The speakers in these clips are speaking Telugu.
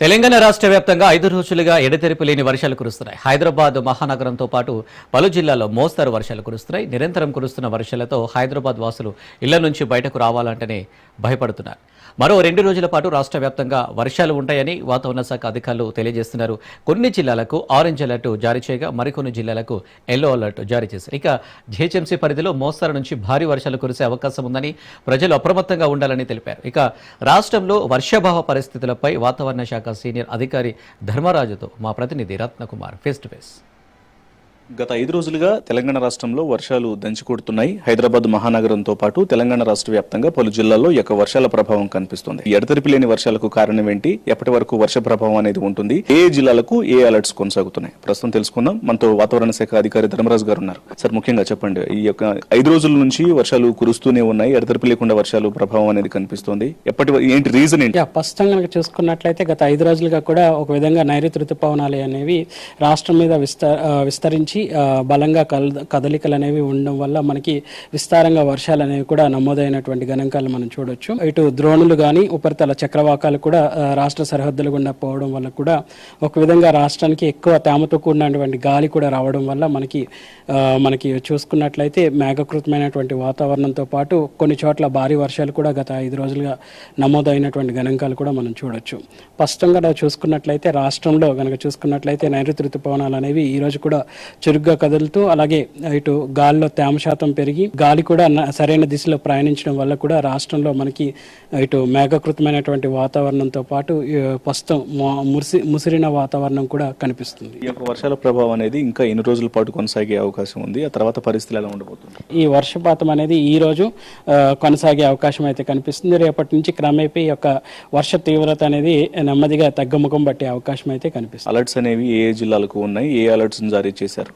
తెలంగాణ రాష్ట్ర వ్యాప్తంగా ఐదు రోజులుగా ఎడతెరిపి లేని వర్షాలు కురుస్తున్నాయి. హైదరాబాద్ మహానగరంతో పాటు పలు జిల్లాల్లో మోస్తరు వర్షాలు కురుస్తున్నాయి. నిరంతరం కురుస్తున్న వర్షాలతో హైదరాబాద్ వాసులు ఇళ్ళ నుంచి బయటకు రావాలంటేనే భయపడుతున్నారు. మరో రెండు రోజుల పాటు రాష్ట్ర వ్యాప్తంగా వర్షాలు ఉంటాయని వాతావరణ శాఖ అధికారులు తెలియజేస్తున్నారు. కొన్ని జిల్లాలకు ఆరెంజ్ అలర్ట్ జారీ చేయగా మరికొన్ని జిల్లాలకు ఎల్లో అలర్ట్ జారీ చేశారు. ఇక జిహెచ్ఎంసీ పరిధిలో మోస్తరు నుంచి భారీ వర్షాలు కురిసే అవకాశం ఉందని ప్రజలు అప్రమత్తంగా ఉండాలని తెలిపారు. ఇక రాష్ట్రంలో వర్షాభావ పరిస్థితులపై వాతావరణ శాఖ సీనియర్ అధికారి ధర్మరాజుతో మా ప్రతినిధి రత్నకుమార్ ఫేస్ టు ఫేస్. గత ఐదు రోజులుగా తెలంగాణ రాష్ట్రంలో వర్షాలు దంచికొడుతున్నాయి. హైదరాబాద్ మహానగరంతో పాటు తెలంగాణ రాష్ట్ర వ్యాప్తంగా పలు జిల్లాల్లో యొక్క వర్షాల ప్రభావం కనిపిస్తుంది. ఎడతెరిపి లేని వర్షాలకు కారణం ఏంటి? ఎప్పటి వరకు వర్ష ప్రభావం అనేది ఉంటుంది? ఏ జిల్లాలకు ఏ అలర్ట్స్ కొనసాగుతున్నాయి? ప్రస్తుతం తెలుసుకుందాం. మనతో వాతావరణ శాఖ అధికారి ధర్మరాజు గారు ఉన్నారు. సార్ ముఖ్యంగా చెప్పండి ఈ యొక్క ఐదు రోజుల నుంచి వర్షాలు కురుస్తూనే ఉన్నాయి. ఎడతెరిపి లేకుండా వర్షాలు ప్రభావం అనేది కనిపిస్తుంది. ఎప్పటి వ- ఏంటి రీజన్ ఏంటి? యా ప్రస్తుతం కనుక చూసుకున్నట్లయితే గత ఐదు రోజులుగా కూడా ఒక విధంగా నైరుతి ఋతుపవనాలు అనేవి రాష్ట్రం మీద విస్త విస్తరించి నుంచి బలంగా కల కదలికలు అనేవి ఉండడం వల్ల మనకి విస్తారంగా వర్షాలు అనేవి కూడా నమోదైనటువంటి గణాంకాలు మనం చూడొచ్చు. ఇటు ద్రోణులు కానీ ఉపరితల చక్రవాకాలు కూడా రాష్ట్ర సరిహద్దులు గుండా పోవడం వల్ల కూడా ఒక విధంగా రాష్ట్రానికి ఎక్కువ తేమతో కూడినటువంటి గాలి కూడా రావడం వల్ల మనకి మనకి చూసుకున్నట్లయితే మేఘకృతమైనటువంటి వాతావరణంతో పాటు కొన్ని చోట్ల భారీ వర్షాలు కూడా గత ఐదు రోజులుగా నమోదైనటువంటి గణాంకాలు కూడా మనం చూడొచ్చు. స్పష్టంగా చూసుకున్నట్లయితే రాష్ట్రంలో కనుక చూసుకున్నట్లయితే నైరుతి ఋతుపవనాలు అనేవి ఈ రోజు కూడా చురుగ్గా కదులుతూ అలాగే ఇటు గాలిలో తేమ శాతం పెరిగి గాలి కూడా సరైన దిశలో ప్రయాణించడం వల్ల కూడా రాష్ట్రంలో మనకి ఇటు మేఘకృతమైనటువంటి వాతావరణంతో పాటు ప్రస్తుతం మొ- మురిసి ముసిరిన వాతావరణం కూడా కనిపిస్తుంది. ఈ యొక్క వర్షాల ప్రభావం అనేది ఇంకా ఎన్ని రోజుల పాటు కొనసాగే అవకాశం ఉంది? ఆ తర్వాత పరిస్థితులు ఎలా ఉండబోతుంది ఈ వర్షపాతం అనేది ఈ రోజు కొనసాగే అవకాశం అయితే కనిపిస్తుంది. రేపటి నుంచి క్రమేపీ ఈ యొక్క వర్ష తీవ్రత అనేది నెమ్మదిగా తగ్గుముఖం పట్టే అవకాశం అయితే కనిపిస్తుంది. అలర్ట్స్ అనేవి ఏ జిల్లాలకు ఉన్నాయి? ఏ అలర్ట్స్ జారీ చేశారు?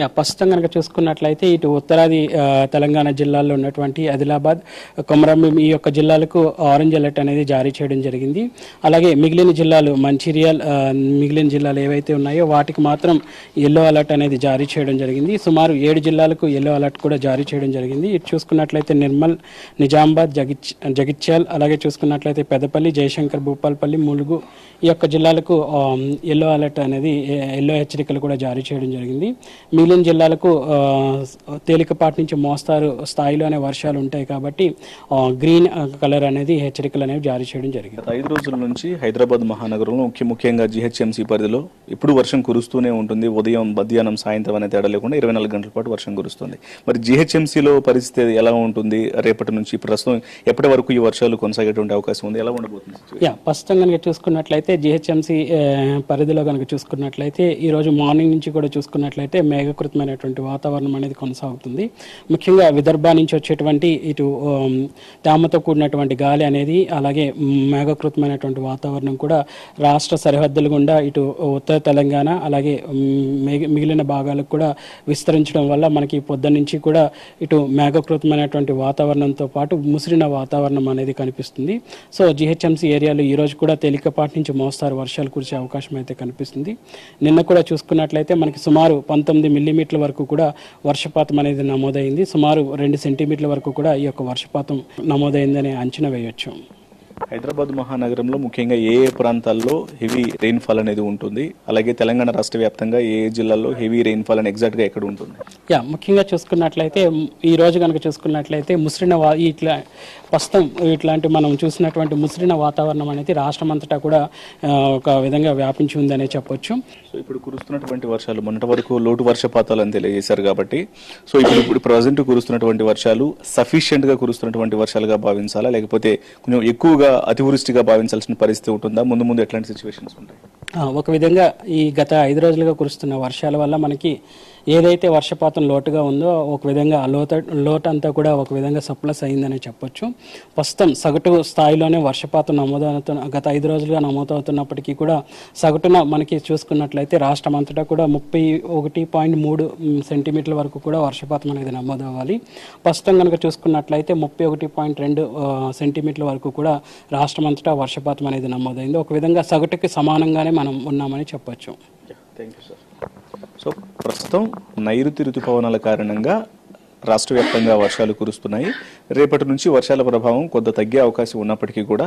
యా ప్రస్తుతం కనుక చూసుకున్నట్లయితే ఇటు ఉత్తరాది తెలంగాణ జిల్లాల్లో ఉన్నటువంటి ఆదిలాబాద్ కొమరంభీం ఈ యొక్క జిల్లాలకు ఆరెంజ్ అలర్ట్ అనేది జారీ చేయడం జరిగింది. అలాగే మిగిలిన జిల్లాలు మంచిర్యాల్ మిగిలిన జిల్లాలు ఏవైతే ఉన్నాయో వాటికి మాత్రం ఎల్లో అలర్ట్ అనేది జారీ చేయడం జరిగింది. సుమారు ఏడు జిల్లాలకు ఎల్లో అలర్ట్ కూడా జారీ చేయడం జరిగింది. ఇటు చూసుకున్నట్లయితే నిర్మల్ నిజామాబాద్ జగిచ్ జగిత్యాల్ అలాగే చూసుకున్నట్లయితే పెద్దపల్లి జయశంకర్ భూపాల్పల్లి ములుగు ఈ యొక్క జిల్లాలకు ఎల్లో అలర్ట్ అనేది ఎల్లో హెచ్చరికలు కూడా జారీ చేయడం జరిగింది. మిగిలిన జిల్లాలకు తేలికపాటి నుంచి మోస్తారు స్థాయిలోనే వర్షాలు ఉంటాయి కాబట్టి గ్రీన్ కలర్ అనేది హెచ్చరికలు అనేవి జారీ చేయడం జరిగింది. గత ఐదు రోజుల నుంచి హైదరాబాద్ మహానగరంలో ముఖ్య ముఖ్యంగా జిహెచ్ఎంసీ పరిధిలో ఇప్పుడు వర్షం కురుస్తూనే ఉంటుంది. ఉదయం మధ్యాహ్నం సాయంత్రం అనే తేడా లేకుండా ఇరవై నాలుగు గంటల పాటు వర్షం కురుస్తుంది. మరి జిహెచ్ఎంసీలో పరిస్థితి ఎలా ఉంటుంది? రేపటి నుంచి ప్రస్తుతం ఎప్పటి వరకు ఈ వర్షాలు కొనసాగేటువంటి అవకాశం ఉంది? ఎలా ఉండబోతుంది? యా ప్రస్తుతం కనుక చూసుకున్నట్లయితే జిహెచ్ఎంసీ పరిధిలో కనుక చూసుకున్నట్లయితే ఈ రోజు మార్నింగ్ నుంచి కూడా చూసుకున్నట్లయితే మేఘకృతమైనటువంటి వాతావరణం అనేది కొనసాగుతుంది. ముఖ్యంగా విదర్భ నుంచి వచ్చేటువంటి ఇటు తేమతో కూడినటువంటి గాలి అనేది అలాగే మేఘకృతమైనటువంటి వాతావరణం కూడా రాష్ట్ర సరిహద్దులు గుండా ఇటు ఉత్తర తెలంగాణ అలాగే మిగిలిన భాగాలకు కూడా విస్తరించడం వల్ల మనకి పొద్దున్న నుంచి కూడా ఇటు మేఘకృతమైనటువంటి వాతావరణంతో పాటు ముసిరిన వాతావరణం అనేది కనిపిస్తుంది. సో జిహెచ్ఎంసీ ఏరియాలో ఈ రోజు కూడా తేలికపాటి నుంచి మోస్తారు వర్షాలు కురిసే అవకాశం అయితే కనిపిస్తుంది. నిన్న కూడా చూసుకున్నట్లయితే మనకి సుమారు పంతొమ్మిది మిల్లీమీటర్ల వరకు కూడా వర్షపాతం అనేది నమోదైంది. సుమారు రెండు సెంటీమీటర్ల వరకు కూడా ఈ యొక్క వర్షపాతం నమోదైందని అంచనా వేయొచ్చు. హైదరాబాద్ మహానగరంలో ముఖ్యంగా ఏ ఏ ప్రాంతాల్లో హెవీ రెయిన్ఫాల్ అనేది ఉంటుంది? అలాగే తెలంగాణ రాష్ట్ర వ్యాప్తంగా ఏ ఏ జిల్లాల్లో హెవీ రెయిన్ఫాల్ అని ఎగ్జాక్ట్గా ఎక్కడ ఉంటుంది? యా ముఖ్యంగా చూసుకున్నట్లయితే ఈ రోజు కనుక చూసుకున్నట్లయితే ముసిరిన వా ఇట్లా ప్రస్తుతం ఇట్లాంటి మనం చూసినటువంటి ముసిరిన వాతావరణం అనేది రాష్ట్రం అంతటా కూడా ఒక విధంగా వ్యాపించి ఉందనే చెప్పొచ్చు. సో ఇప్పుడు కురుస్తున్నటువంటి వర్షాలు మొన్నటి వరకు లోటు వర్షపాతాలు అని తెలియజేశారు కాబట్టి సో ఇప్పుడు ఇప్పుడు ప్రజెంట్ కురుస్తున్నటువంటి వర్షాలు సఫిషియెంట్గా కురుస్తున్నటువంటి వర్షాలుగా భావించాలా? లేకపోతే కొంచెం ఎక్కువగా అతివృష్టిగా భావించాల్సిన పరిస్థితి ఉంటుందా ముందు ముందు ఎట్లాంటి సిచ్యువేషన్స్ ఉంటాయి? ఒక విధంగా ఈ గత ఐదు రోజులుగా కురుస్తున్న వర్షాల వల్ల మనకి ఏదైతే వర్షపాతం లోటుగా ఉందో ఒక విధంగా ఆ లోత లోటు అంతా కూడా ఒక విధంగా సప్లస్ అయిందని చెప్పొచ్చు. ప్రస్తుతం సగటు స్థాయిలోనే వర్షపాతం నమోదవుతున్న గత ఐదు రోజులుగా నమోదవుతున్నప్పటికీ కూడా సగటున మనకి చూసుకున్నట్లయితే రాష్ట్రం అంతటా కూడా ముప్పై ఒకటి పాయింట్ మూడు సెంటీమీటర్ల వరకు కూడా వర్షపాతం అనేది నమోదవ్వాలి. ప్రస్తుతం కనుక చూసుకున్నట్లయితే ముప్పై ఒకటి పాయింట్ రెండు సెంటీమీటర్ల వరకు కూడా రాష్ట్రం అంతటా వర్షపాతం అనేది నమోదైంది. ఒక విధంగా సగటుకి సమానంగానే మనం ఉన్నామని చెప్పొచ్చు. థ్యాంక్ యూ సార్ సో ప్రస్తుతం నైరుతి ఋతుపవనాల కారణంగా రాష్ట్ర వ్యాప్తంగా వర్షాలు కురుస్తున్నాయి. రేపటి నుంచి వర్షాల ప్రభావం కొంత తగ్గే అవకాశం ఉన్నప్పటికీ కూడా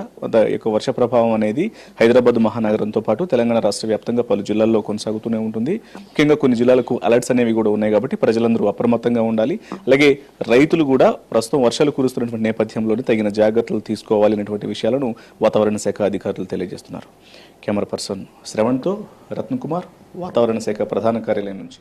యొక్క వర్ష ప్రభావం అనేది హైదరాబాద్ మహానగరంతో పాటు తెలంగాణ రాష్ట్ర వ్యాప్తంగా పలు జిల్లాల్లో కొనసాగుతూనే ఉంటుంది. ముఖ్యంగా కొన్ని జిల్లాలకు అలర్ట్స్ అనేవి కూడా ఉన్నాయి కాబట్టి ప్రజలందరూ అప్రమత్తంగా ఉండాలి. అలాగే రైతులు కూడా ప్రస్తుతం వర్షాలు కురుస్తున్నటువంటి నేపథ్యంలోనే తగిన జాగ్రత్తలు తీసుకోవాలి అనేటువంటి విషయాలను వాతావరణ శాఖ అధికారులు తెలియజేస్తున్నారు. కెమెరా పర్సన్ శ్రవణ్తో రత్నకుమార్ వాతావరణ శాఖ ప్రధాన కార్యాలయం నుంచి.